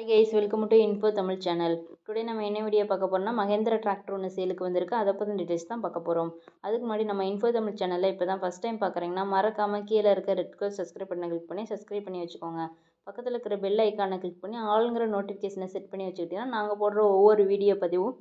Hi guys welcome to info Tamil channel today நம்ம என்ன video பார்க்க போகிறோம்னா மகேந்திரா டிராக்டர் ஒன்று சேலுக்கு வந்திருக்கு. அதை பற்றி டீட்டெயில்ஸ் தான் பார்க்க போகிறோம் அதுக்கு முன்னாடி நம்ம இன்ஃபோ தமிழ் சேனலில் இப்போ தான் ஃபஸ்ட் டைம் பார்க்குறீங்கன்னா மறக்காமல் கீழே இருக்க ரெட் கலர் சப்ஸ்கிரைப் பண்ண கிளிக் பண்ணி சப்ஸ்கிரைப் பண்ணி வச்சுக்கோங்க. பக்கத்தில் இருக்கிற பெல் ஐக்கானை கிளிக் பண்ணி ஆளுங்கிற நோட்டிஃபிகேஷனை செட் பண்ணி வச்சுக்கிட்டிங்கன்னா நாங்கள் போடுற ஒவ்வொரு வீடியோ பதிவும்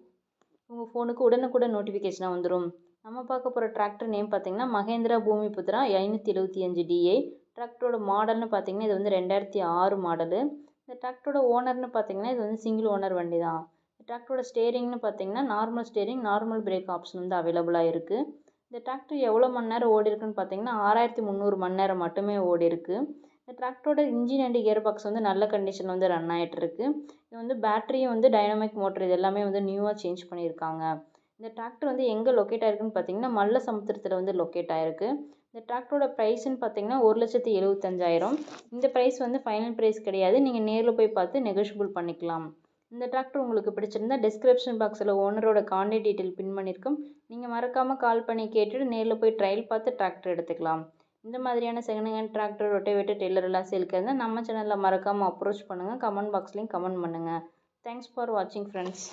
உங்கள் ஃபோனுக்கு உடனுக்குடன் நோட்டிஃபிகேஷனாக வந்துடும் நம்ம பார்க்க போகிற டிராக்டர் நேம் பார்த்தீங்கன்னா மகேந்திரா பூமி புத்ரா ஐநூற்றி எழுபத்தி அஞ்சு டிஐ டிராக்டரோட மாடல்னு பார்த்தீங்கன்னா இது வந்து ரெண்டாயிரத்தி ஆறு மாடலு இந்த டிராக்டரோட ஓனர்னு பார்த்தீங்கன்னா இது வந்து சிங்கிள் ஓனர் வண்டி தான் டிராக்டரோட ஸ்டேரிங்னு பார்த்தீங்கன்னா normal steering normal brake option வந்து அவைலபிளாக இருக்குது இந்த டிராக்டர் எவ்வளோ மணி நேரம் ஓடி இருக்குன்னு பார்த்தீங்கன்னா ஆறாயிரத்தி முந்நூறு மணி நேரம் மட்டுமே ஓடி இந்த டிராக்டரோட இன்ஜின் அண்ட் கியர் பாக்ஸ் வந்து நல்ல கண்டிஷனில் வந்து ரன் ஆகிட்டு இருக்கு. இது வந்து பேட்டரியும் வந்து டைனமிக் மோட்டர் இது எல்லாமே வந்து நியூவாக சேஞ்ச் பண்ணியிருக்காங்க. இந்த டிராக்டர் வந்து எங்கே லொக்கேட் ஆயிருக்குன்னு பார்த்தீங்கன்னா மல்ல சமுத்திரத்தில் வந்து லொக்கேட் ஆயிருக்கு. இந்த டிராக்டரோட ப்ரைஸ்ன்னு பார்த்தீங்கன்னா ஒரு லட்சத்தி எழுபத்தஞ்சாயிரம் இந்த ப்ரைஸ் வந்து ஃபைனல் ப்ரைஸ் கிடையாது. நீங்கள் நேரில் போய் பார்த்து நெகோஷியபிள் பண்ணிக்கலாம். இந்த டிராக்டர் உங்களுக்கு பிடிச்சிருந்தா டிஸ்கிரிப்ஷன் பாக்ஸில் ஓனரோட கான்டாக்ட் டீட்டெயில் பின் பண்ணியிருக்கோம் நீங்கள் மறக்காமல் கால் பண்ணி கேட்டுட்டு நேரில் போய் ட்ரையல் பார்த்து டிராக்டர் எடுத்துக்கலாம். இந்த மாதிரியான second hand tractor rotavator trailer எல்லாம் சேர்க்கிறது இருந்தால் நம்ம சேனலில் மறக்காமல் அப்ரோச் பண்ணுங்கள் கமெண்ட் பாக்ஸ்லேயும் கமெண்ட் பண்ணுங்கள் தேங்க்ஸ் ஃபார் வாட்சிங் ஃப்ரெண்ட்ஸ்